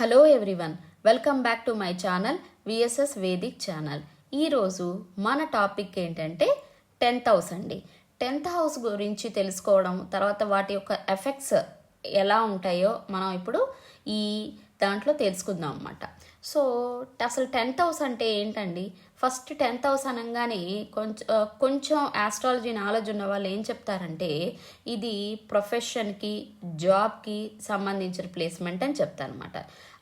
Hello everyone welcome back to my channel VSS Vedic channel. ఈరోజు మన topic ఏంటంటే tenth house అండి. Tenth house గురించి తెలుసుకోవడం తర్వాత వాటి యొక్క ఎఫెక్ట్స్ ఎలా ఉంటాయో మనం ఇప్పుడు ఈ దాంట్లో తెలుసుకుందాం అన్నమాట. సో అసలు టెన్త్ హౌస్ అంటే ఏంటండి? ఫస్ట్ టెన్త్ హౌస్ అనగానే కొంచెం కొంచెం ఆస్ట్రాలజీ నాలెడ్జ్ ఉన్న వాళ్ళు ఏం చెప్తారంటే ఇది ప్రొఫెషన్కి జాబ్కి సంబంధించిన ప్లేస్మెంట్ అని చెప్తారనమాట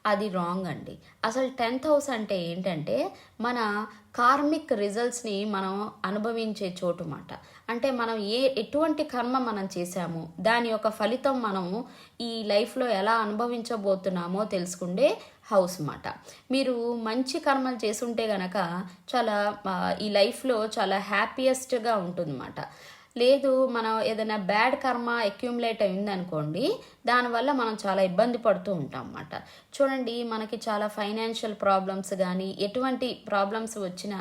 అది రాంగ్ అండి. అసలు టెన్త్ హౌస్ అంటే ఏంటంటే మన కార్మిక్ రిజల్ట్స్ని మనం అనుభవించే చోటు మాట. అంటే మనం ఏ ఎటువంటి కర్మ మనం చేశామో దాని యొక్క ఫలితం మనము ఈ లైఫ్లో ఎలా అనుభవించబోతున్నామో తెలుసుకుండే హౌస్ మాట. మీరు మంచి కర్మలు చేసుంటే గనక చాలా ఈ లైఫ్లో చాలా హ్యాపీయెస్ట్గా ఉంటుందన్నమాట. లేదు మనం ఏదైనా బ్యాడ్ కర్మ అక్యూములేట్ అయిందనుకోండి దానివల్ల మనం చాలా ఇబ్బంది పడుతూ ఉంటాం అన్నమాట చూడండి మనకి చాలా ఫైనాన్షియల్ ప్రాబ్లమ్స్ కానీ ఎటువంటి ప్రాబ్లమ్స్ వచ్చినా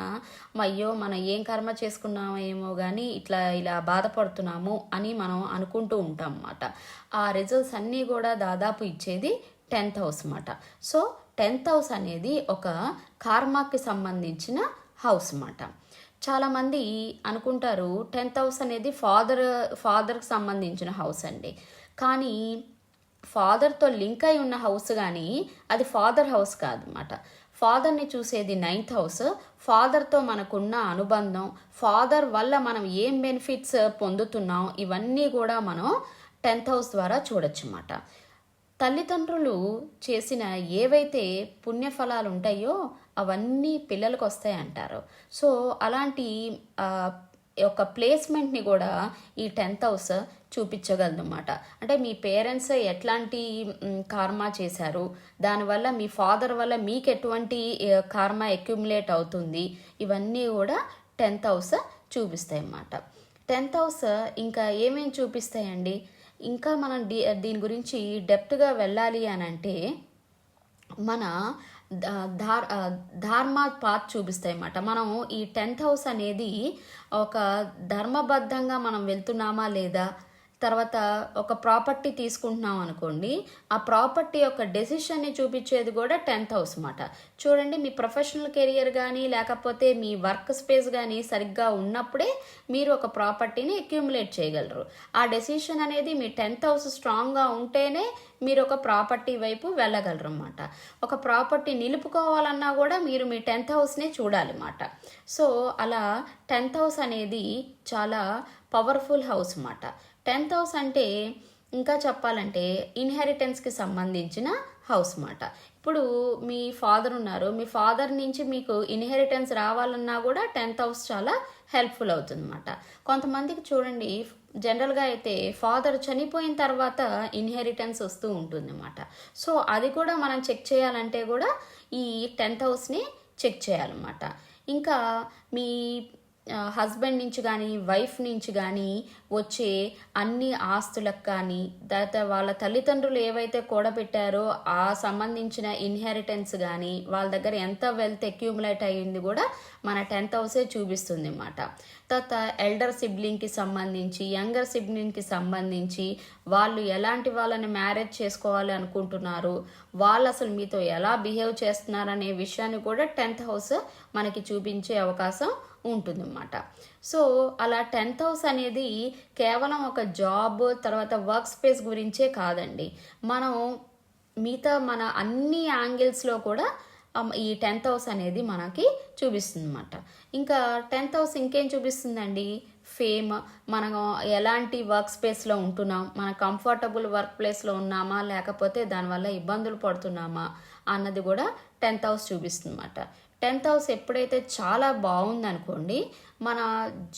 అయ్యో మనం ఏం కర్మ చేసుకున్నామేమో కానీ ఇట్లా ఇలా బాధపడుతున్నాము అని మనం అనుకుంటూ ఉంటాం అన్నమాట ఆ రిజల్ట్స్ అన్నీ కూడా దాదాపు ఇచ్చేది టెన్త్ హౌస్ అన్నమాట. సో టెన్త్ హౌస్ అనేది ఒక కార్మాకి సంబంధించిన హౌస్ అన్నమాట. చాలామంది అనుకుంటారు టెన్త్ హౌస్ అనేది ఫాదర్ ఫాదర్కి సంబంధించిన హౌస్ అండి. కానీ ఫాదర్తో లింక్ అయి ఉన్న హౌస్ కానీ అది ఫాదర్ హౌస్ కాదన్నమాట. ఫాదర్ని చూసేది నైన్త్ హౌస్. ఫాదర్తో మనకున్న అనుబంధం ఫాదర్ వల్ల మనం ఏం బెనిఫిట్స్ పొందుతున్నాం ఇవన్నీ కూడా మనం టెన్త్ హౌస్ ద్వారా చూడొచ్చు అన్నమాట తల్లిదండ్రులు చేసిన ఏవైతే పుణ్యఫలాలు ఉంటాయో అవన్నీ పిల్లలకు వస్తాయి అంటారు సో అలాంటి ఒక ప్లేస్మెంట్ని కూడా ఈ టెన్త్ హౌస్ చూపించగలదన్నమాట. అంటే మీ పేరెంట్స్ ఎట్లాంటి కార్మా చేశారు? దానివల్ల మీ ఫాదర్ వల్ల మీకు ఎటువంటి కార్మా అక్యుములేట్ అవుతుంది? ఇవన్నీ కూడా టెన్త్ హౌస్ చూపిస్తాయి అన్నమాట టెన్త్ హౌస్ ఇంకా ఏమేమి చూపిస్తాయండి? ఇంకా మనం దీ దీని గురించి డెప్త్గా వెళ్ళాలి అని అంటే మన ధార్ ధార్మ పాత్ చూపిస్తాయి అన్నమాట మనం ఈ టెన్త్ హౌస్ అనేది ఒక ధర్మబద్ధంగా మనం వెళ్తున్నామా లేదా తర్వాత ఒక ప్రాపర్టీ తీసుకుంటున్నాం అనుకోండి ఆ ప్రాపర్టీ యొక్క డెసిషన్ని చూపించేది కూడా టెన్త్ హౌస్ అన్నమాట. చూడండి మీ ప్రొఫెషనల్ కెరియర్ కానీ లేకపోతే మీ వర్క్ స్పేస్ కానీ సరిగ్గా ఉన్నప్పుడే మీరు ఒక ప్రాపర్టీని అక్యూములేట్ చేయగలరు. ఆ డెసిషన్ అనేది మీ టెన్త్ హౌస్ స్ట్రాంగ్గా ఉంటేనే మీరు ఒక ప్రాపర్టీ వైపు వెళ్ళగలరు అన్నమాట. ఒక ప్రాపర్టీ నిలుపుకోవాలన్నా కూడా మీరు మీ టెన్త్ హౌస్నే చూడాలి అన్నమాట. సో అలా టెన్త్ హౌస్ అనేది చాలా పవర్ఫుల్ హౌస్ అన్నమాట. టెన్త్ హౌస్ అంటే ఇంకా చెప్పాలంటే ఇన్హెరిటెన్స్కి సంబంధించిన హౌస్ మాట. ఇప్పుడు మీ ఫాదర్ ఉన్నారు. మీ ఫాదర్ నుంచి మీకు ఇన్హెరిటెన్స్ రావాలన్నా కూడా టెన్త్ హౌస్ చాలా హెల్ప్ఫుల్ అవుతుందన్నమాట కొంతమందికి చూడండి జనరల్గా అయితే ఫాదర్ చనిపోయిన తర్వాత ఇన్హెరిటెన్స్ వస్తూ ఉంటుంది అన్నమాట సో అది కూడా మనం చెక్ చేయాలంటే కూడా ఈ టెన్త్ హౌస్ని చెక్ చేయాలన్నమాట ఇంకా మీ హస్బెండ్ నుంచి కానీ వైఫ్ నుంచి కానీ వచ్చే అన్ని ఆస్తులకు కానీ తర్వాత వాళ్ళ తల్లిదండ్రులు ఏవైతే కూడబెట్టారో ఆ సంబంధించిన ఇన్హెరిటెన్స్ కానీ వాళ్ళ దగ్గర ఎంత వెల్త్ అక్యూములేట్ అయ్యింది కూడా మన టెన్త్ హౌసే చూపిస్తుంది అన్నమాట తర్వాత ఎల్డర్ సిబ్లింగ్కి సంబంధించి యంగర్ సిబ్లింగ్కి సంబంధించి వాళ్ళు ఎలాంటి వాళ్ళని మ్యారేజ్ చేసుకోవాలి అనుకుంటున్నారు వాళ్ళు అసలు మీతో ఎలా బిహేవ్ చేస్తున్నారనే విషయాన్ని కూడా టెన్త్ హౌస్ మనకి చూపించే అవకాశం ఉంటుందన్నమాట. సో అలా టెన్త్ హౌస్ అనేది కేవలం ఒక జాబ్ తర్వాత వర్క్ స్పేస్ గురించే కాదండి. మనం మిగతా మన అన్ని యాంగిల్స్లో కూడా ఈ టెన్త్ హౌస్ అనేది మనకి చూపిస్తుంది అనమాట ఇంకా టెన్త్ హౌస్ ఇంకేం చూపిస్తుందండి? ఫేమ్ మనం ఎలాంటి వర్క్ స్పేస్లో ఉంటున్నాం? మన కంఫర్టబుల్ వర్క్ ప్లేస్లో ఉన్నామా? లేకపోతే దానివల్ల ఇబ్బందులు పడుతున్నామా? అన్నది కూడా టెన్త్ హౌస్ చూపిస్తుంది అనమాట టెన్త్ హౌస్ ఎప్పుడైతే చాలా బాగుందనుకోండి మన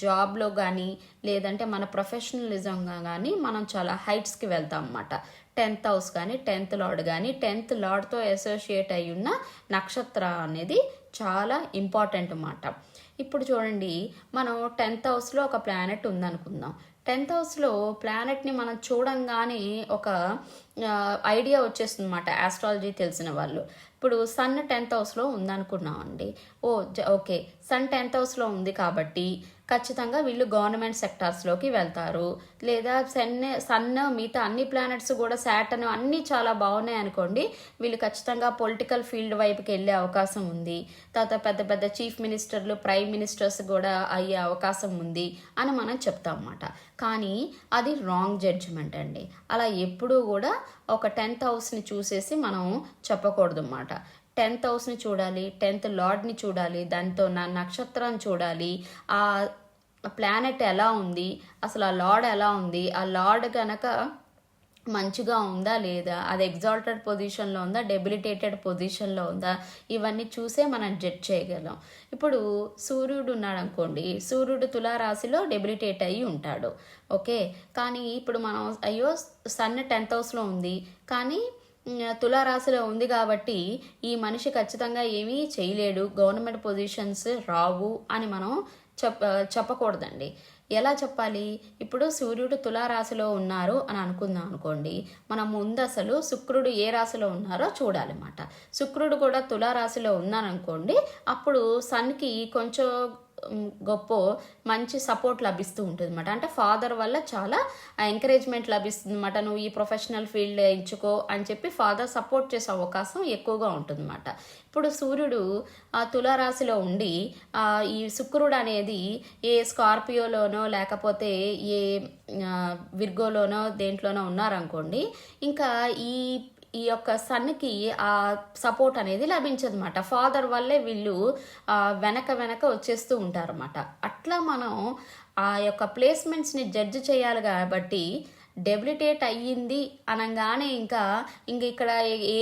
జాబ్లో కానీ లేదంటే మన ప్రొఫెషనలిజంగా కానీ మనం చాలా హైట్స్కి వెళ్తాం అన్నమాట టెన్త్ హౌస్ కానీ టెన్త్ లార్డ్ కానీ టెన్త్ లార్డ్తో అసోసియేట్ అయి ఉన్న నక్షత్ర అనేది చాలా ఇంపార్టెంట్ అన్నమాట. ఇప్పుడు చూడండి మనం టెన్త్ హౌస్లో ఒక ప్లానెట్ ఉందనుకుందాం. టెన్త్ హౌస్లో ప్లానెట్ని మనం చూడంగానే ఒక ఐడియా వచ్చేస్తుంది అనమాట ఆస్ట్రాలజీ తెలిసిన వాళ్ళు. ఇప్పుడు సన్ టెన్త్ హౌస్లో ఉందనుకున్నామండి. ఓ జ- ఓకే. సన్ టెన్త్ హౌస్లో ఉంది కాబట్టి ఖచ్చితంగా వీళ్ళు గవర్నమెంట్ సెక్టార్స్లోకి వెళ్తారు. లేదా సన్ సన్ మిగతా అన్ని ప్లానెట్స్ కూడా శాటన్ అన్నీ చాలా బాగున్నాయి అనుకోండి వీళ్ళు ఖచ్చితంగా పొలిటికల్ ఫీల్డ్ వైపుకి వెళ్ళే అవకాశం ఉంది. తర్వాత పెద్ద పెద్ద చీఫ్ మినిస్టర్లు ప్రైమ్ మినిస్టర్స్ కూడా అయ్యే అవకాశం ఉంది అని మనం చెప్తాం అన్నమాట. కానీ అది రాంగ్ జడ్జిమెంట్ అండి. అలా ఎప్పుడూ కూడా ఒక టెన్త్ హౌస్ని చూసేసి మనం చెప్పకూడదు అన్నమాట. టెన్త్ హౌస్ని చూడాలి టెన్త్ లార్డ్ని చూడాలి దాంతో నా నక్షత్రం చూడాలి. ఆ ప్లానెట్ ఎలా ఉంది? అసలు ఆ లార్డ్ ఎలా ఉంది? ఆ లార్డ్ కనుక మంచిగా ఉందా లేదా? అది ఎగ్జాల్టెడ్ పొజిషన్లో ఉందా? డెబిలిటేటెడ్ పొజిషన్లో ఉందా? ఇవన్నీ చూసే మనం జడ్జ్ చేయగలం. ఇప్పుడు సూర్యుడు ఉన్నాడు అనుకోండి సూర్యుడు తులారాశిలో డెబిలిటేట్ అయ్యి ఉంటాడు. ఓకే? కానీ ఇప్పుడు మనం అయ్యో సన్ టెన్త్ హౌస్లో ఉంది. కానీ తులారాశిలో ఉంది కాబట్టి ఈ మనిషి ఖచ్చితంగా ఏమీ చేయలేడు. గవర్నమెంట్ పొజిషన్స్ రావు అని మనం చెప్ప చెప్పకూడదండి. ఎలా చెప్పాలి? ఇప్పుడు సూర్యుడు తులారాశిలో ఉన్నారు అని అనుకుందాం అనుకోండి. మనం ముందు అసలు శుక్రుడు ఏ రాశిలో ఉన్నారో చూడాలన్నమాట. శుక్రుడు కూడా తులారాశిలో ఉన్నారనుకోండి అప్పుడు సన్కి కొంచెం గొప్ప మంచి సపోర్ట్ లభిస్తూ ఉంటుంది అనమాట అంటే ఫాదర్ వల్ల చాలా ఎంకరేజ్మెంట్ లభిస్తుంది అనమాట నువ్వు ఈ ప్రొఫెషనల్ ఫీల్డ్ ఎంచుకో అని చెప్పి ఫాదర్ సపోర్ట్ చేసే అవకాశం ఎక్కువగా ఉంటుంది అనమాట ఇప్పుడు సూర్యుడు ఆ తులారాశిలో ఉండి ఈ శుక్రుడు అనేది ఏ స్కార్పియోలోనో లేకపోతే ఏ విర్గోలోనో దేంట్లోనో ఉన్నారనుకోండి ఇంకా ఈ ఈ యొక్క సన్కి ఆ సపోర్ట్ అనేది లభించదన్నమాట. ఫాదర్ వల్లే వీళ్ళు వెనక వెనక వచ్చేస్తూ ఉంటారన్నమాట. అట్లా మనం ఆ యొక్క ప్లేస్మెంట్స్ని జడ్జ్ చేయాలి కాబట్టి డెబిలిటేట్ అయ్యింది అనగానే ఇంకా ఇంక ఇక్కడ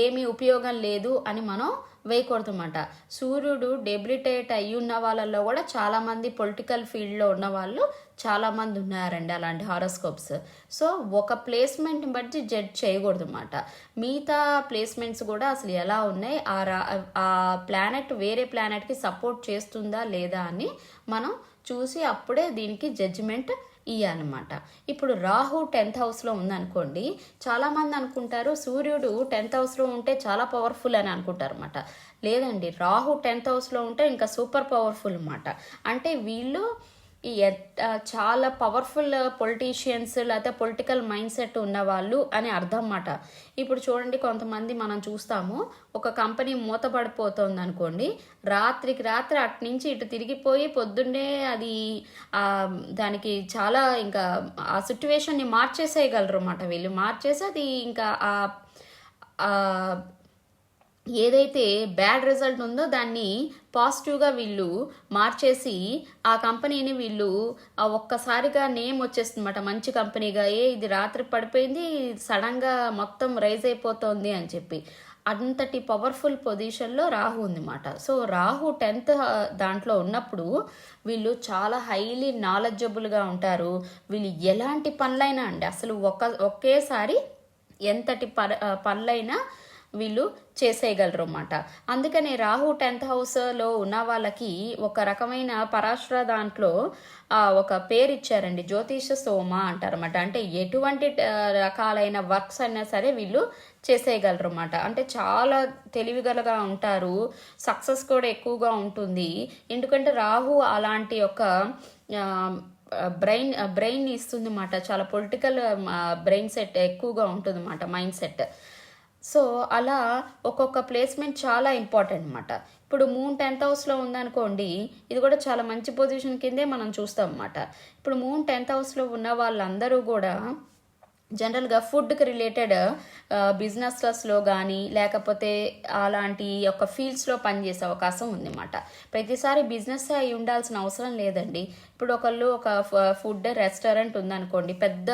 ఏమీ ఉపయోగం లేదు అని మనం వేయకూడదన్నమాట. సూర్యుడు డెబిలిటేట్ అయ్యి ఉన్న వాళ్ళల్లో కూడా చాలామంది పొలిటికల్ ఫీల్డ్లో ఉన్న వాళ్ళు చాలామంది ఉన్నారండి అలాంటి హారోస్కోప్స్ సో ఒక ప్లేస్మెంట్ని బట్టి జడ్జ్ చేయకూడదు అనమాట మిగతా ప్లేస్మెంట్స్ కూడా అసలు ఎలా ఉన్నాయి? ఆ రా ఆ ప్లానెట్ వేరే ప్లానెట్కి సపోర్ట్ చేస్తుందా లేదా అని మనం చూసి అప్పుడే దీనికి జడ్జిమెంట్ అనమాట ఇప్పుడు రాహు టెన్త్ హౌస్లో ఉందనుకోండి చాలామంది అనుకుంటారు సూర్యుడు టెన్త్ హౌస్లో ఉంటే చాలా పవర్ఫుల్ అని అనుకుంటారు అనమాట లేదండి రాహు టెన్త్ హౌస్లో ఉంటే ఇంకా సూపర్ పవర్ఫుల్ అనమాట అంటే వీళ్ళు ఈ చాలా పవర్ఫుల్ పొలిటీషియన్స్ లేకపోతే పొలిటికల్ మైండ్ సెట్ ఉన్నవాళ్ళు అని అర్థం అన్నమాట ఇప్పుడు చూడండి కొంతమంది మనం చూస్తాము ఒక కంపెనీ మూతపడిపోతుంది అనుకోండి రాత్రికి రాత్రి అటు నుంచి ఇటు తిరిగిపోయి పొద్దున్నే అది దానికి చాలా ఇంకా ఆ సిచ్యువేషన్ని మార్చేసేయగలరు అన్నమాట వీళ్ళు. మార్చేసి అది ఇంకా ఆ ఏదైతే బ్యాడ్ రిజల్ట్ ఉందో దాన్ని పాజిటివ్గా వీళ్ళు మార్చేసి ఆ కంపెనీని వీళ్ళు ఒక్కసారిగా నేమ్ వచ్చేస్తుందన్నమాట. మంచి కంపెనీగా. ఏ ఇది రాత్రి పడిపోయింది సడన్గా మొత్తం రైజ్ అయిపోతుంది అని చెప్పి. అంతటి పవర్ఫుల్ పొజిషన్లో రాహు ఉందన్నమాట. సో రాహు టెన్త్ దాంట్లో ఉన్నప్పుడు వీళ్ళు చాలా హైలీ నాలెడ్జబుల్గా ఉంటారు. వీళ్ళు ఎలాంటి పనులైనా అండి అసలు ఒక ఒకేసారి ఎంతటి ప పనులైనా వీళ్ళు చేసేయగలరు అన్నమాట అందుకనే రాహు టెన్త్ హౌస్లో ఉన్న వాళ్ళకి ఒక రకమైన పరాశ్ర దాంట్లో ఒక పేరు ఇచ్చారండి జ్యోతిష సోమ అంటారన్నమాట. అంటే ఎటువంటి రకాలైన వర్క్స్ అయినా సరే వీళ్ళు చేసేయగలరు అన్నమాట అంటే చాలా తెలివిగలగా ఉంటారు. సక్సెస్ కూడా ఎక్కువగా ఉంటుంది. ఎందుకంటే రాహు అలాంటి ఒక బ్రెయిన్ బ్రెయిన్ ఇస్తుంది అన్నమాట చాలా పొలిటికల్ బ్రెయిన్ సెట్ ఎక్కువగా ఉంటుంది అన్నమాట మైండ్ సెట్. సో అలా ఒక్కొక్క ప్లేస్మెంట్ చాలా ఇంపార్టెంట్ అనమాట ఇప్పుడు మూన్ టెన్త్ హౌస్లో ఉందనుకోండి ఇది కూడా చాలా మంచి పొజిషన్ కిందే మనం చూస్తాం అన్నమాట. ఇప్పుడు మూన్ టెన్త్ హౌస్లో ఉన్న వాళ్ళందరూ కూడా జనరల్గా ఫుడ్కి రిలేటెడ్ బిజినెస్లస్లో కానీ లేకపోతే అలాంటి యొక్క ఫీల్డ్స్లో పనిచేసే అవకాశం ఉందన్నమాట ప్రతిసారి బిజినెస్ అయి ఉండాల్సిన అవసరం లేదండి. ఇప్పుడు ఒకళ్ళు ఒక ఫుడ్ రెస్టారెంట్ ఉందనుకోండి పెద్ద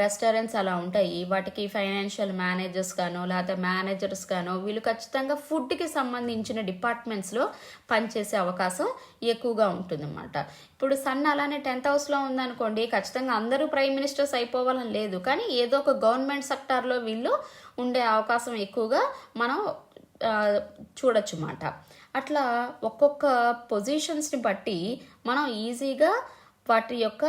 రెస్టారెంట్స్ అలా ఉంటాయి. వాటికి ఫైనాన్షియల్ మేనేజర్స్ గానో లేకపోతే మేనేజర్స్ గానో వీళ్ళు ఖచ్చితంగా ఫుడ్కి సంబంధించిన డిపార్ట్మెంట్స్లో పనిచేసే అవకాశం ఎక్కువగా ఉంటుందన్నమాట. ఇప్పుడు సన్ అలానే టెన్త్ హౌస్లో ఉందనుకోండి ఖచ్చితంగా అందరూ ప్రైమ్ మినిస్టర్స్ అయిపోవాలని లేదు. కానీ ఏదో ఒక గవర్నమెంట్ సెక్టార్లో వీళ్ళు ఉండే అవకాశం ఎక్కువగా మనం చూడొచ్చు అన్నమాట అట్లా ఒక్కొక్క పొజిషన్స్ని బట్టి మనం ఈజీగా వాటి యొక్క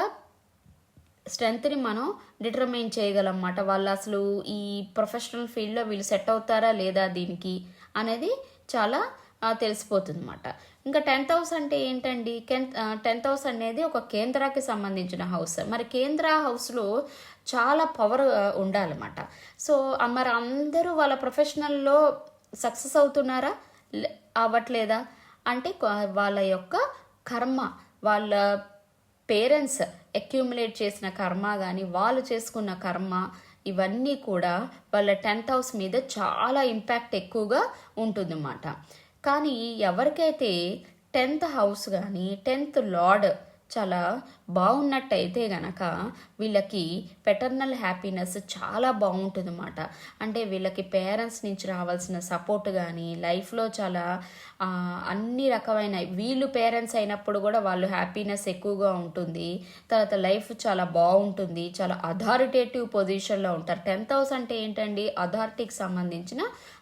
స్ట్రెంగ్త్ని మనం డిటర్మైన్ చేయగలం వాళ్ళు అసలు ఈ ప్రొఫెషనల్ ఫీల్డ్లో వీళ్ళు సెట్ అవుతారా లేదా దీనికి అనేది చాలా తెలిసిపోతుంది అనమాట ఇంకా టెన్త్ హౌస్ అంటే ఏంటండి? టెన్త్ హౌస్ అనేది ఒక కేంద్రాకి సంబంధించిన హౌస్. మరి కేంద్ర హౌస్లో చాలా పవర్ ఉండాలన్నమాట. సో మరి అందరూ వాళ్ళ ప్రొఫెషనల్లో సక్సెస్ అవుతున్నారా? అవ్వట్లేదా? అంటే వాళ్ళ యొక్క కర్మ వాళ్ళ పేరెంట్స్ అక్యూములేట్ చేసిన కర్మ కానీ వాళ్ళు చేసుకున్న కర్మ ఇవన్నీ కూడా వాళ్ళ టెన్త్ హౌస్ మీద చాలా ఇంపాక్ట్ ఎక్కువగా ఉంటుందన్నమాట. కానీ ఎవరికైతే టెన్త్ హౌస్ కానీ టెన్త్ లార్డ్ చాలా బాగున్నట్టయితే గనక వీళ్ళకి పెటర్నల్ హ్యాపీనెస్ చాలా బాగుంటుంది అన్నమాట అంటే వీళ్ళకి పేరెంట్స్ నుంచి రావాల్సిన సపోర్ట్ కానీ లైఫ్లో చాలా అన్ని రకమైన వీళ్ళు పేరెంట్స్ అయినప్పుడు కూడా వాళ్ళు హ్యాపీనెస్ ఎక్కువగా ఉంటుంది. తర్వాత లైఫ్ చాలా బాగుంటుంది. చాలా అథారిటేటివ్ పొజిషన్లో ఉంటారు. టెన్త్ హౌస్ అంటే ఏంటండి? అథారిటీకి సంబంధించిన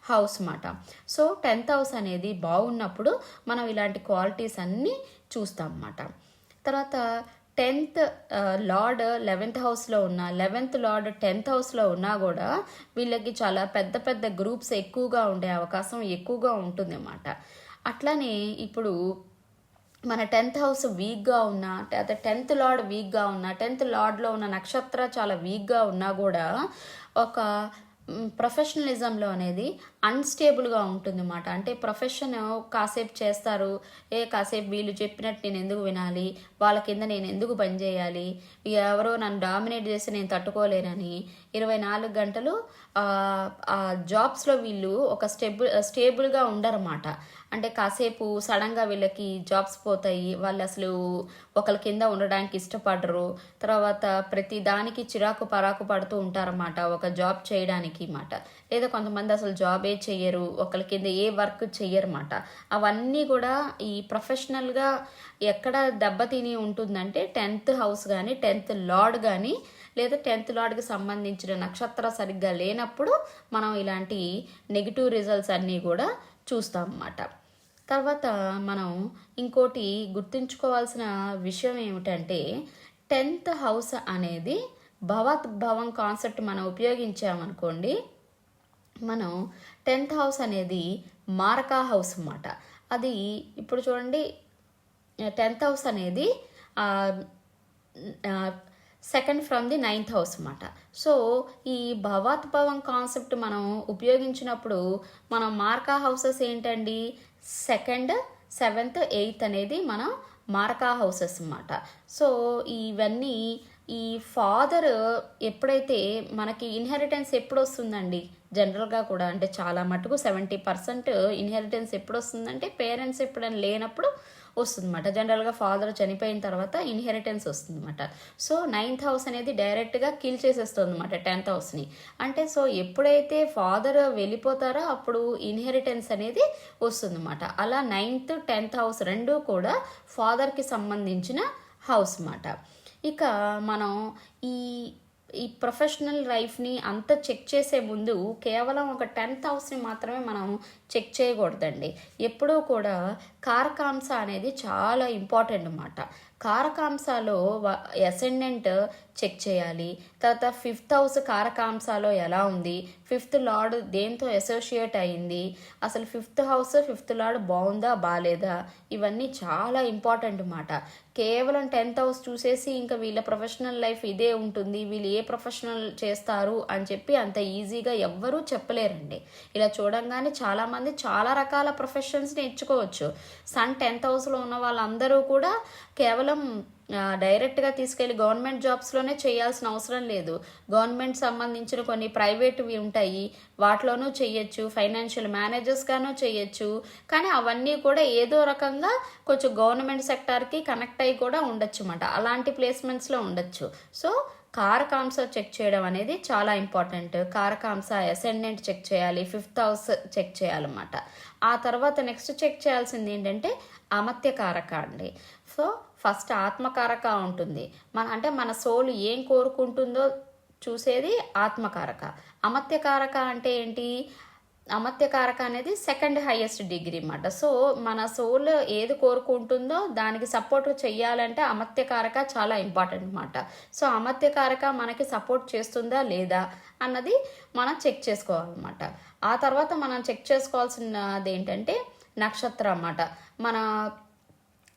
హౌస్ మాట సో టెన్త్ హౌస్ అనేది బాగున్నప్పుడు మనం ఇలాంటి క్వాలిటీస్ అన్నీ చూస్తాం అన్నమాట తర్వాత టెన్త్ లార్డ్ లెవెన్త్ హౌస్లో ఉన్న లెవెన్త్ లార్డ్ టెన్త్ హౌస్లో ఉన్నా కూడా వీళ్ళకి చాలా పెద్ద పెద్ద గ్రూప్స్ ఎక్కువగా ఉండే అవకాశం ఎక్కువగా ఉంటుంది అన్నమాట అట్లానే ఇప్పుడు మన టెన్త్ హౌస్ వీక్గా ఉన్నా లేదా టెన్త్ లార్డ్ వీక్గా ఉన్నా టెన్త్ లార్డ్లో ఉన్న నక్షత్ర చాలా వీక్గా ఉన్నా కూడా ఒక ప్రొఫెషనలిజంలో అనేది అన్స్టేబుల్గా ఉంటుందన్నమాట. అంటే ప్రొఫెషన్ కాసేపు చేస్తారు ఏ కాసేపు వీళ్ళు చెప్పినట్టు నేను ఎందుకు వినాలి వాళ్ళ కింద నేను ఎందుకు పనిచేయాలి ఎవరో నన్ను డామినేట్ చేసి నేను తట్టుకోలేనని ఇరవై నాలుగు గంటలు ఆ, జాబ్స్లో వీళ్ళు ఒక స్టెబుల్ స్టేబుల్గా ఉండరన్నమాట. అంటే కాసేపు సడన్గా వీళ్ళకి జాబ్స్ పోతాయి వాళ్ళు అసలు ఒకరి కింద ఉండడానికి ఇష్టపడరు. తర్వాత ప్రతి దానికి చిరాకు పరాకు పడుతూ ఉంటారన్నమాట ఒక జాబ్ చేయడానికి మాట లేదా కొంతమంది అసలు జాబే చేయరు ఒకరి కింద ఏ వర్క్ చెయ్యరన్నమాట. అవన్నీ కూడా ఈ ప్రొఫెషనల్గా ఎక్కడ దెబ్బతిని ఉంటుందంటే టెన్త్ హౌస్ కానీ టెన్త్ లార్డ్ కానీ లేదా టెన్త్ లాడ్కి సంబంధించిన నక్షత్ర సరిగ్గా లేనప్పుడు మనం ఇలాంటి నెగిటివ్ రిజల్ట్స్ అన్నీ కూడా చూస్తాం అన్నమాట తర్వాత మనం ఇంకోటి గుర్తుంచుకోవాల్సిన విషయం ఏమిటంటే టెన్త్ హౌస్ అనేది భవత్ భవం కాన్సెప్ట్ మనం ఉపయోగించామనుకోండి మనం టెన్త్ హౌస్ అనేది మారకా హౌస్ అన్నమాట. అది ఇప్పుడు చూడండి టెన్త్ హౌస్ అనేది second from the ninth house అనమాట సో ఈ భవాత్భవం కాన్సెప్ట్ మనం ఉపయోగించినప్పుడు మనం మార్కా హౌసెస్ ఏంటండి? సెకండ్ సెవెంత్ ఎయిత్ అనేది మన మార్కా హౌసెస్ అన్నమాట. సో ఇవన్నీ ఈ ఫాదర్ ఎప్పుడైతే మనకి ఇన్హెరిటెన్స్ ఎప్పుడు వస్తుందండి జనరల్గా కూడా అంటే చాలా మటుకు సెవెంటీ పర్సెంట్ ఇన్హెరిటెన్స్ ఎప్పుడు వస్తుందంటే పేరెంట్స్ ఎప్పుడైనా లేనప్పుడు వస్తుందన్నమాట. జనరల్గా ఫాదర్ చనిపోయిన తర్వాత ఇన్హెరిటెన్స్ వస్తుందన్నమాట. సో నైన్త్ హౌస్ అనేది డైరెక్ట్గా కిల్ చేసేస్తుంది అనమాట టెన్త్ హౌస్ని అంటే సో ఎప్పుడైతే ఫాదర్ వెళ్ళిపోతారో అప్పుడు ఇన్హెరిటెన్స్ అనేది వస్తుందన్నమాట. అలా నైన్త్ టెన్త్ హౌస్ రెండు కూడా ఫాదర్కి సంబంధించిన హౌస్ అన్నమాట. ఇక మనం ఈ ఈ ప్రొఫెషనల్ లైఫ్ని అంత చెక్ చేసే ముందు కేవలం ఒక టెన్త్ హౌస్ని మాత్రమే మనం చెక్ చేయకూడదండి. ఎప్పుడూ కూడా కారకాంశ అనేది చాలా ఇంపార్టెంట్ అన్నమాట. కారకాంశాలో అసెండెంట్ చెక్ చేయాలి. తర్వాత ఫిఫ్త్ హౌస్ కారకాంశాలో ఎలా ఉంది? ఫిఫ్త్ లార్డ్ దేంతో అసోసియేట్ అయింది? అసలు ఫిఫ్త్ హౌస్ ఫిఫ్త్ లార్డ్ బాగుందా బాగాలేదా ఇవన్నీ చాలా ఇంపార్టెంట్ అన్నమాట కేవలం టెన్త్ హౌస్ చూసేసి ఇంకా వీళ్ళ ప్రొఫెషనల్ లైఫ్ ఇదే ఉంటుంది. వీళ్ళు ఏ ప్రొఫెషనల్ చేస్తారు అని చెప్పి అంత ఈజీగా ఎవ్వరూ చెప్పలేరండి. ఇలా చూడంగానే చాలామంది చాలా రకాల ప్రొఫెషన్స్ నేర్చుకోవచ్చు. సన్ టెన్త్ హౌస్లో ఉన్న వాళ్ళందరూ కూడా కేవలం డైరెక్ట్గా తీసుకెళ్ళి గవర్నమెంట్ జాబ్స్లోనే చేయాల్సిన అవసరం లేదు. గవర్నమెంట్ సంబంధించిన కొన్ని ప్రైవేట్వి ఉంటాయి. వాటిలోనూ చేయొచ్చు. ఫైనాన్షియల్ మేనేజర్స్గాను చేయొచ్చు. కానీ అవన్నీ కూడా ఏదో రకంగా కొంచెం గవర్నమెంట్ సెక్టార్కి కనెక్ట్ అయ్యి కూడా ఉండొచ్చు అన్నమాట అలాంటి ప్లేస్మెంట్స్లో ఉండొచ్చు. సో కారకాంశ చెక్ చేయడం అనేది చాలా ఇంపార్టెంట్ కారకాంశ అసెండెంట్ చెక్ చేయాలి. ఫిఫ్త్ హౌస్ చెక్ చేయాలన్నమాట. ఆ తర్వాత నెక్స్ట్ చెక్ చేయాల్సింది ఏంటంటే అమత్యకారక అండి సో ఫస్ట్ ఆత్మకారక ఉంటుంది. మన అంటే మన సోల్ ఏం కోరుకుంటుందో చూసేది ఆత్మకారక. అమత్యకారక అంటే ఏంటి? అమత్యకారక అనేది సెకండ్ హైయెస్ట్ డిగ్రీ అన్నమాట. సో మన సోల్ ఏది కోరుకుంటుందో దానికి సపోర్ట్ చేయాలంటే అమత్యకారక చాలా ఇంపార్టెంట్ అన్నమాట. సో అమత్యకారక మనకి సపోర్ట్ చేస్తుందా లేదా అన్నది మనం చెక్ చేసుకోవాలన్నమాట. ఆ తర్వాత మనం చెక్ చేసుకోవాల్సినది ఏంటంటే నక్షత్రం అన్నమాట మన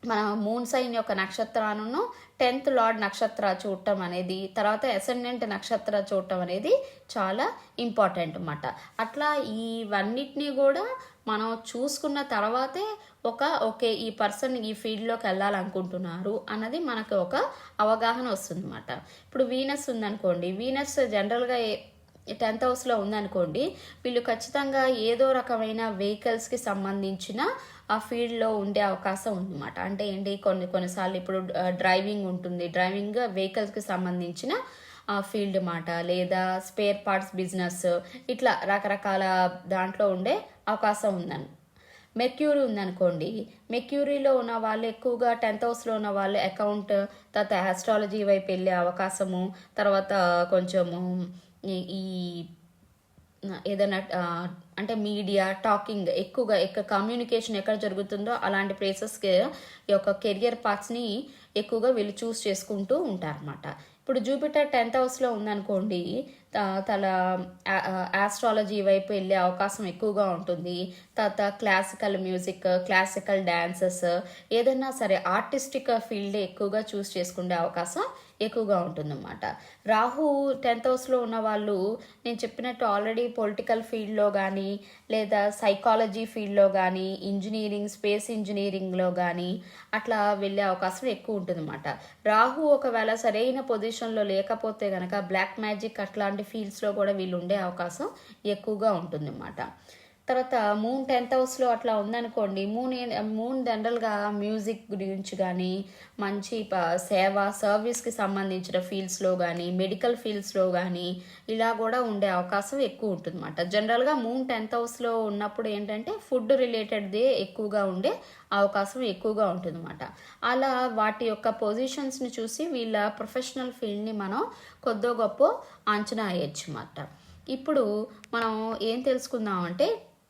మన మూన్ సైన్ యొక్క నక్షత్రాలను టెన్త్ లార్డ్ నక్షత్ర చూడటం అనేది తర్వాత అసెండెంట్ నక్షత్ర చూడటం అనేది చాలా ఇంపార్టెంట్ అన్నమాట. అట్లా ఇవన్నిటినీ కూడా మనం చూసుకున్న తర్వాతే ఒక ఓకే ఈ పర్సన్ ఈ ఫీల్డ్లోకి వెళ్ళాలనుకుంటున్నారు అన్నది మనకు ఒక అవగాహన వస్తుంది ఇప్పుడు వీనస్ ఉందనుకోండి వీనస్ జనరల్గా టెన్త్ హౌస్లో ఉందనుకోండి వీళ్ళు ఖచ్చితంగా ఏదో రకమైన వెహికల్స్కి సంబంధించిన ఆ ఫీల్డ్లో ఉండే అవకాశం ఉందన్నమాట. అంటే ఏంటి కొన్ని కొన్నిసార్లు ఇప్పుడు డ్రైవింగ్ ఉంటుంది. డ్రైవింగ్ వెహికల్స్కి సంబంధించిన ఆ ఫీల్డ్ మాట లేదా స్పేర్ పార్ట్స్ బిజినెస్ ఇట్లా రకరకాల దాంట్లో ఉండే అవకాశం ఉందని మెక్యూరీ ఉందనుకోండి మెక్యూరీలో ఉన్న వాళ్ళు ఎక్కువగా టెన్త్ హౌస్లో ఉన్న వాళ్ళు అకౌంట్ తర్వాత ఆస్ట్రాలజీ వైపు వెళ్ళే అవకాశము తర్వాత కొంచెము ఈ- ఏదైనా అంటే మీడియా టాకింగ్ ఎక్కువగా ఎక్క కమ్యూనికేషన్ ఎక్కడ జరుగుతుందో అలాంటి ప్లేసెస్కి ఈ యొక్క కెరియర్ పార్ట్స్ని ఎక్కువగా వీళ్ళు చూస్ చేసుకుంటూ ఉంటారన్నమాట. ఇప్పుడు జూపిటర్ టెన్త్ హౌస్లో ఉందనుకోండి తల ఆస్ట్రాలజీ వైపు వెళ్ళే అవకాశం ఎక్కువగా ఉంటుంది. తర్వాత క్లాసికల్ మ్యూజిక్ క్లాసికల్ డ్యాన్సెస్ ఏదైనా సరే ఆర్టిస్టిక్ ఫీల్డ్ ఎక్కువగా చూస్ చేసుకునే అవకాశం ఎక్కువగా ఉంటుందన్నమాట. రాహు టెన్త్ హౌస్లో ఉన్న వాళ్ళు నేను చెప్పినట్టు ఆల్రెడీ పొలిటికల్ ఫీల్డ్లో కానీ లేదా సైకాలజీ ఫీల్డ్లో కానీ ఇంజనీరింగ్ స్పేస్ ఇంజనీరింగ్లో కానీ అట్లా వెళ్ళే అవకాశం ఎక్కువ ఉంటుందన్నమాట. రాహు ఒకవేళ సరైన పొజిషన్లో లేకపోతే కనుక బ్లాక్ మ్యాజిక్ అట్లాంటి ఫీల్డ్స్లో కూడా వీళ్ళు ఉండే అవకాశం ఎక్కువగా ఉంటుందన్నమాట. తర్వాత మూన్ టెన్త్ హౌస్లో అట్లా ఉందనుకోండి మూన్ మూన్ జనరల్గా మ్యూజిక్ గురించి కానీ మంచి ప- సేవ సర్వీస్కి సంబంధించిన ఫీల్డ్స్లో కానీ మెడికల్ ఫీల్డ్స్లో కానీ ఇలా కూడా ఉండే అవకాశం ఎక్కువ ఉంటుందన్నమాట. జనరల్గా మూన్ టెన్త్ హౌస్లో ఉన్నప్పుడు ఏంటంటే ఫుడ్ రిలేటెడ్దే ఎక్కువగా ఉండే అవకాశం ఎక్కువగా ఉంటుందన్నమాట. అలా వాటి యొక్క పొజిషన్స్ని చూసి వీళ్ళ ప్రొఫెషనల్ ఫీల్డ్ని మనం కొద్దో గొప్ప అంచనా వేయచ్చు అన్నమాట. ఇప్పుడు మనం ఏం తెలుసుకుందామంటే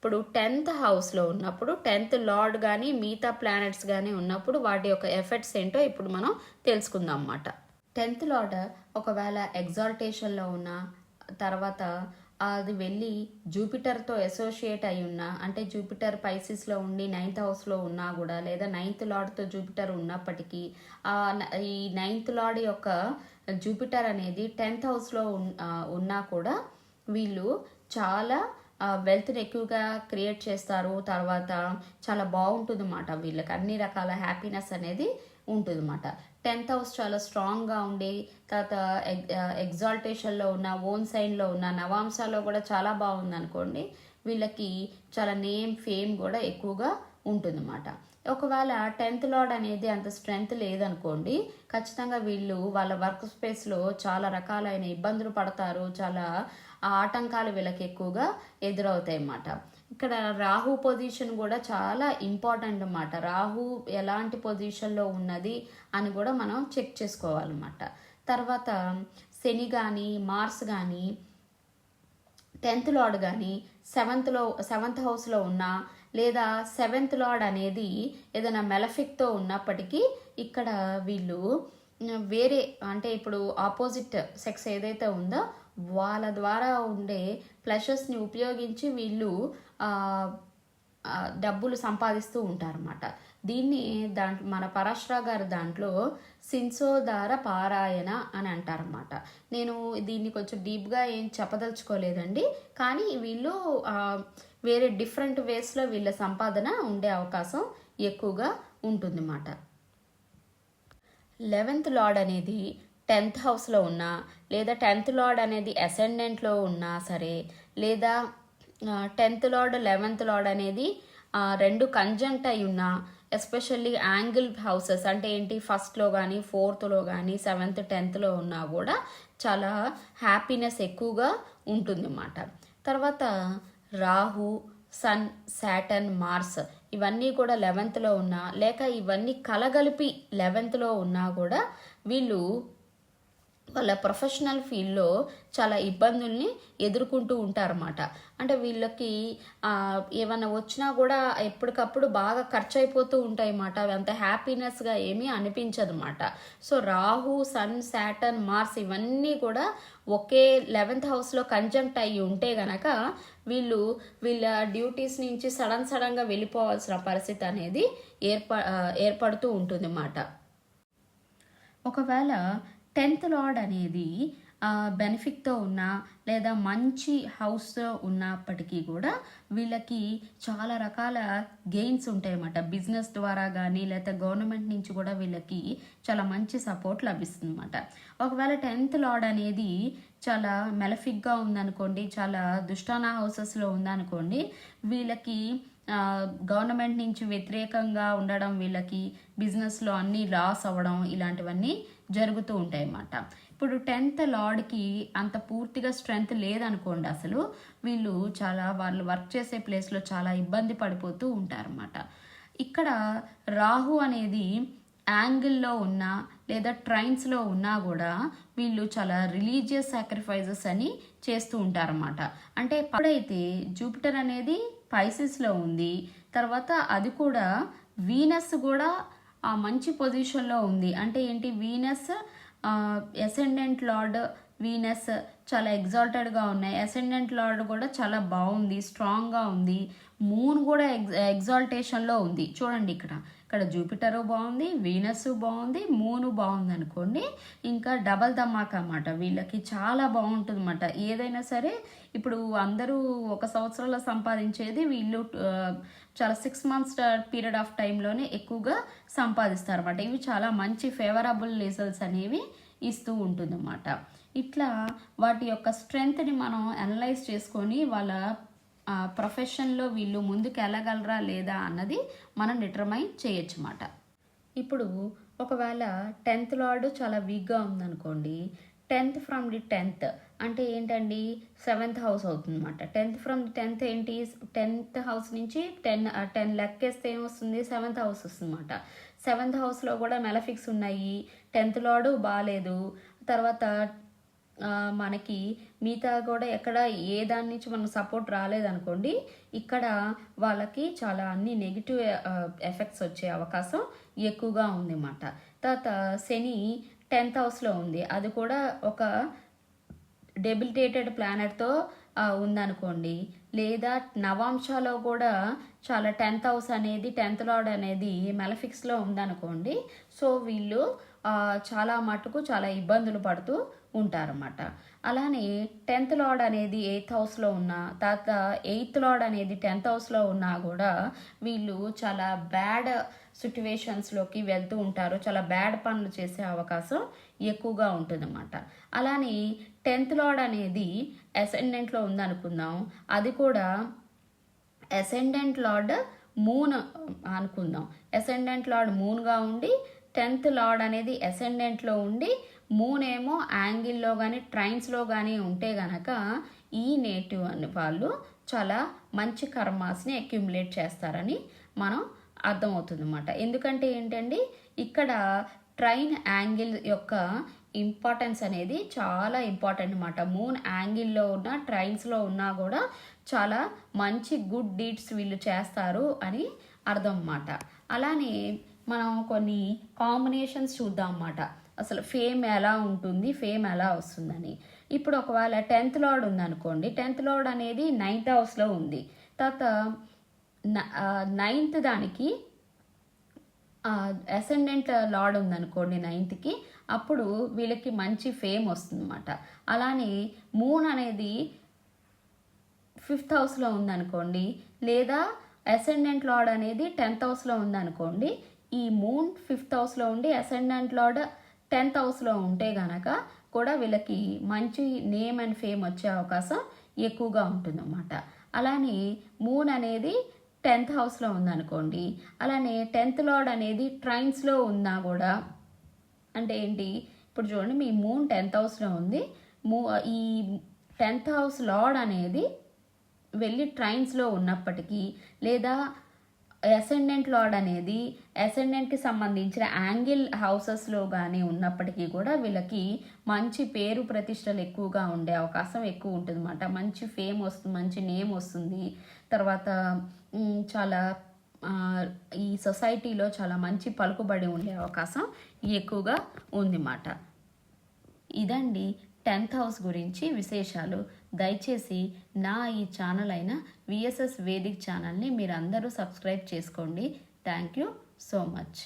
ఇప్పుడు టెన్త్ హౌస్లో ఉన్నప్పుడు టెన్త్ లార్డ్ కానీ మిగతా ప్లానెట్స్ కానీ ఉన్నప్పుడు వాటి యొక్క ఎఫెక్ట్స్ ఏంటో ఇప్పుడు మనం తెలుసుకుందాం అన్నమాట. టెన్త్ లార్డ్ ఒకవేళ ఎగ్జాల్టేషన్లో ఉన్న తర్వాత అది వెళ్ళి జూపిటర్తో అసోసియేట్ అయి ఉన్నా అంటే జూపిటర్ పైసిస్లో ఉండి నైన్త్ హౌస్లో ఉన్నా కూడా లేదా నైన్త్ లార్డ్తో జూపిటర్ ఉన్నప్పటికీ ఈ నైన్త్ లార్డ్ యొక్క జూపిటర్ అనేది టెన్త్ హౌస్లో ఉన్- ఉన్నా కూడా వీళ్ళు చాలా వెల్త్ని ఎక్కువగా క్రియేట్ చేస్తారు. తర్వాత చాలా బాగుంటుంది అన్నమాట వీళ్ళకి. అన్ని రకాల హ్యాపీనెస్ అనేది ఉంటుంది అన్నమాట టెన్త్ హౌస్ చాలా స్ట్రాంగ్గా ఉండి తర్వాత ఎగ్ ఎగ్జాల్టేషన్లో ఉన్న ఓన్ సైన్లో ఉన్న నవాంశాలో కూడా చాలా బాగుంది అనుకోండి వీళ్ళకి చాలా నేమ్ ఫేమ్ కూడా ఎక్కువగా ఉంటుందన్నమాట. ఒకవేళ టెన్త్ లార్డ్ అనేది అంత స్ట్రెంగ్త్ లేదనుకోండి ఖచ్చితంగా వీళ్ళు వాళ్ళ వర్క్ స్పేస్లో చాలా రకాలైన ఇబ్బందులు పడతారు. చాలా ఆటంకాలు వీళ్ళకి ఎక్కువగా ఎదురవుతాయి అన్నమాట ఇక్కడ రాహు పొజిషన్ కూడా చాలా ఇంపార్టెంట్ అన్నమాట. రాహు ఎలాంటి పొజిషన్లో ఉన్నది అని కూడా మనం చెక్ చేసుకోవాలన్నమాట. తర్వాత శని కానీ మార్స్ కానీ టెన్త్ లార్డ్ కానీ సెవెంత్లో సెవెంత్ హౌస్లో ఉన్నా లేదా సెవెంత్ లార్డ్ అనేది ఏదైనా మెలఫిక్తో ఉన్నప్పటికీ ఇక్కడ వీళ్ళు వేరే అంటే ఇప్పుడు ఆపోజిట్ సెక్స్ ఏదైతే ఉందో వాళ్ళ ద్వారా ఉండే ప్లెషర్స్ని ఉపయోగించి వీళ్ళు డబ్బులు సంపాదిస్తూ ఉంటారన్నమాట. దీన్ని దాంట్లో మన పరాశ్రా గారి దాంట్లో సింసోదార పారాయణ అని అంటారన్నమాట. నేను దీన్ని కొంచెం డీప్గా ఏం చెప్పదలుచుకోలేదండి. కానీ వీళ్ళు వేరే డిఫరెంట్ వేస్లో వీళ్ళ సంపాదన ఉండే అవకాశం ఎక్కువగా ఉంటుందన్నమాట. లెవెన్త్ లార్డ్ అనేది టెన్త్ హౌస్లో ఉన్నా లేదా టెన్త్ లార్డ్ అనేది అసెండెంట్లో ఉన్నా సరే లేదా టెన్త్ లార్డ్ లెవెన్త్ లార్డ్ అనేది రెండు కంజంక్ట్ అయి ఉన్నా ఎస్పెషల్లీ యాంగిల్ హౌసెస్ అంటే ఏంటి? ఫస్ట్లో కానీ ఫోర్త్లో కానీ సెవెంత్ టెన్త్లో ఉన్నా కూడా చాలా హ్యాపీనెస్ ఎక్కువగా ఉంటుంది అన్నమాట తర్వాత రాహు సన్ శాటన్ మార్స్ ఇవన్నీ కూడా లెవెన్త్లో ఉన్నా లేక ఇవన్నీ కలగలిపి లెవెన్త్లో ఉన్నా కూడా వీళ్ళు వాళ్ళ ప్రొఫెషనల్ ఫీల్డ్లో చాలా ఇబ్బందుల్ని ఎదుర్కొంటూ ఉంటారన్నమాట. అంటే వీళ్ళకి ఏమైనా వచ్చినా కూడా ఎప్పటికప్పుడు బాగా ఖర్చు అయిపోతూ ఉంటాయి అన్నమాట అవి అంత హ్యాపీనెస్గా ఏమీ అనిపించదన్నమాట. So Rahu sun Saturn Mars ఇవన్నీ కూడా ఒకే లెవెన్త్ హౌస్లో కంజంక్ట్ అయ్యి ఉంటే గనక వీళ్ళు వీళ్ళ డ్యూటీస్ నుంచి సడన్ సడన్గా వెళ్ళిపోవాల్సిన పరిస్థితి అనేది ఏర్ప ఏర్పడుతూ ఉంటుంది అన్నమాట ఒకవేళ టెన్త్ లార్డ్ అనేది బెనిఫిట్తో ఉన్న లేదా మంచి హౌస్తో ఉన్నప్పటికీ కూడా వీళ్ళకి చాలా రకాల గెయిన్స్ ఉంటాయన్నమాట. బిజినెస్ ద్వారా కానీ లేదా గవర్నమెంట్ నుంచి కూడా వీళ్ళకి చాలా మంచి సపోర్ట్ లభిస్తుంది అనమాట ఒకవేళ టెన్త్ లార్డ్ అనేది చాలా మెలఫిక్గా ఉందనుకోండి చాలా దుష్టానా హౌసెస్లో ఉందనుకోండి వీళ్ళకి గవర్నమెంట్ నుంచి వ్యతిరేకంగా ఉండడం వీళ్ళకి బిజినెస్లో అన్నీ లాస్ అవ్వడం ఇలాంటివన్నీ జరుగుతూ ఉంటాయి అన్నమాట ఇప్పుడు టెన్త్ లార్డ్కి అంత పూర్తిగా స్ట్రెంగ్త్ లేదనుకోండి అసలు వీళ్ళు చాలా వాళ్ళు వర్క్ చేసే ప్లేస్లో చాలా ఇబ్బంది పడిపోతూ ఉంటారన్నమాట. ఇక్కడ రాహు అనేది యాంగిల్లో ఉన్నా లేదా ట్రైన్స్లో ఉన్నా కూడా వీళ్ళు చాలా రిలీజియస్ సాక్రిఫైజెస్ అని చేస్తూ ఉంటారన్నమాట. అంటే ఎప్పుడైతే జూపిటర్ అనేది పైసెస్లో ఉంది. తర్వాత అది కూడా వీనస్ కూడా ఆ మంచి పొజిషన్లో ఉంది. అంటే ఏంటి? వీనస్ ఎసెండెంట్ లార్డ్ వీనస్ చాలా ఎగ్జాల్టెడ్గా ఉన్నాయి. అసెండెంట్ లార్డ్ కూడా చాలా బాగుంది స్ట్రాంగ్గా ఉంది. మూన్ కూడా ఎగ్జ ఎగ్జాల్టేషన్లో ఉంది. చూడండి ఇక్కడ. ఇక్కడ జూపిటరు బాగుంది వీనస్ బాగుంది మూను బాగుంది అనుకోండి ఇంకా డబల్ ధమాక్ అన్నమాట. వీళ్ళకి చాలా బాగుంటుంది అన్నమాట ఏదైనా సరే ఇప్పుడు అందరూ ఒక సంవత్సరంలో సంపాదించేది వీళ్ళు చాలా సిక్స్ మంత్స్ పీరియడ్ ఆఫ్ టైంలోనే ఎక్కువగా సంపాదిస్తారు అనమాట ఇవి చాలా మంచి ఫేవరబుల్ రిజల్ట్స్ అనేవి ఇస్తూ ఉంటుందన్నమాట. ఇట్లా వాటి యొక్క స్ట్రెంగ్త్ని మనం అనలైజ్ చేసుకొని వాళ్ళ ప్రొఫెషన్లో వీళ్ళు ముందుకు వెళ్ళగలరా లేదా అన్నది మనం డిటర్మైన్ చేయొచ్చు అన్నమాట ఇప్పుడు ఒకవేళ టెన్త్ లార్డ్ చాలా వీక్గా ఉందనుకోండి టెన్త్ ఫ్రమ్ ది టెన్త్ అంటే ఏంటండి? సెవెంత్ హౌస్ అవుతుందన్నమాట. టెన్త్ ఫ్రమ్ ది టెన్త్ ఏంటి? టెన్త్ హౌస్ నుంచి టెన్ టెన్ లెక్కేస్తే ఏమొస్తుంది? సెవెంత్ హౌస్ వస్తుంది అనమాట సెవెంత్ హౌస్లో కూడా మెలఫిక్స్ ఉన్నాయి. టెన్త్ లార్డు బాగాలేదు తర్వాత మనకి మిగతా కూడా ఎక్కడ ఏ దాని నుంచి మనకు సపోర్ట్ రాలేదనుకోండి ఇక్కడ వాళ్ళకి చాలా అన్ని నెగిటివ్ ఎఫెక్ట్స్ వచ్చే అవకాశం ఎక్కువగా ఉంది అన్నమాట తర్వాత శని టెన్త్ హౌస్లో ఉంది. అది కూడా ఒక డెబిలిటేటెడ్ ప్లానెట్తో ఉందనుకోండి. లేదా నవాంశాలో కూడా చాలా టెన్త్ హౌస్ అనేది టెన్త్ లార్డ్ అనేది మెలఫిక్స్లో ఉందనుకోండి. సో వీళ్ళు చాలా మటుకు చాలా ఇబ్బందులు పడుతూ ఉంటారన్నమాట. అలానే టెన్త్ లార్డ్ అనేది ఎయిత్ హౌస్లో ఉన్న తర్వాత ఎయిత్ లార్డ్ అనేది టెన్త్ హౌస్లో ఉన్నా కూడా వీళ్ళు చాలా బ్యాడ్ సిట్యువేషన్స్లోకి వెళ్తూ ఉంటారు. చాలా బ్యాడ్ పనులు చేసే అవకాశం ఎక్కువగా ఉంటుందన్నమాట. అలానే టెన్త్ లార్డ్ అనేది అసెండెంట్లో ఉందనుకుందాం. అది కూడా అసెండెంట్ లార్డ్ మూన్ అనుకుందాం. అసెండెంట్ లార్డ్ మూన్గా ఉండి టెన్త్ లార్డ్ అనేది అసెండెంట్లో ఉండి మూన్ ఏమో యాంగిల్లో కానీ ట్రైన్స్లో కానీ ఉంటే గనక ఈ నేటివ్ అని వాళ్ళు చాలా మంచి కర్మాస్ని అక్యుములేట్ చేస్తారని మనం అర్థమవుతుంది అన్నమాట ఎందుకంటే ఏంటండి ఇక్కడ ట్రైన్ యాంగిల్ యొక్క ఇంపార్టెన్స్ అనేది చాలా ఇంపార్టెంట్ అనమాట మూన్ యాంగిల్లో ఉన్న ట్రైన్స్లో ఉన్నా కూడా చాలా మంచి గుడ్ డీడ్స్ వీళ్ళు చేస్తారు అని అర్థం అన్నమాట అలానే మనం కొన్ని కాంబినేషన్స్ చూద్దాం అన్నమాట అసలు ఫేమ్ ఎలా ఉంటుంది ఫేమ్ ఎలా వస్తుందని. ఇప్పుడు ఒకవేళ టెన్త్ లార్డ్ ఉందనుకోండి టెన్త్ లార్డ్ అనేది నైన్త్ హౌస్లో ఉంది. తర్వాత నైన్త్ దానికి అసెండెంట్ లార్డ్ ఉందనుకోండి నైన్త్కి అప్పుడు వీళ్ళకి మంచి ఫేమ్ వస్తుందన్నమాట. అలానే మూన్ అనేది ఫిఫ్త్ హౌస్లో ఉందనుకోండి లేదా అసెండెంట్ లార్డ్ అనేది టెన్త్ హౌస్లో ఉందనుకోండి ఈ మూన్ ఫిఫ్త్ హౌస్లో ఉండి అసెండెంట్ లార్డ్ టెన్త్ హౌస్లో ఉంటే గనక కూడా వీళ్ళకి మంచి నేమ్ అండ్ ఫేమ్ వచ్చే అవకాశం ఎక్కువగా ఉంటుందన్నమాట. అలానే మూన్ అనేది టెన్త్ హౌస్లో ఉందనుకోండి అలానే టెన్త్ లార్డ్ అనేది ట్రైన్స్లో ఉన్నా కూడా అంటే ఏంటి ఇప్పుడు చూడండి మీ మూన్ టెన్త్ హౌస్లో ఉంది మూ ఈ టెన్త్ హౌస్ లార్డ్ అనేది వెళ్ళి ట్రైన్స్లో ఉన్నప్పటికీ లేదా అసెండెంట్ లార్డ్ అనేది అసెండెంట్కి సంబంధించిన యాంగిల్ హౌసెస్లో కానీ ఉన్నప్పటికీ కూడా వీళ్ళకి మంచి పేరు ప్రతిష్టలు ఎక్కువగా ఉండే అవకాశం ఎక్కువ ఉంటుంది అన్నమాట మంచి ఫేమ్ వస్తుంది మంచి నేమ్ వస్తుంది. తర్వాత చాలా ఈ సొసైటీలో చాలా మంచి పలుకుబడి ఉండే అవకాశం ఎక్కువగా ఉందిన్నమాట. ఇదండి టెన్త్ హౌస్ గురించి విశేషాలు. దయచేసి నా ఈ ఛానల్ అయిన విఎస్ఎస్ వేదిక్ ఛానల్ని మీరు అందరూ సబ్స్క్రైబ్ చేసుకోండి. Thank you so much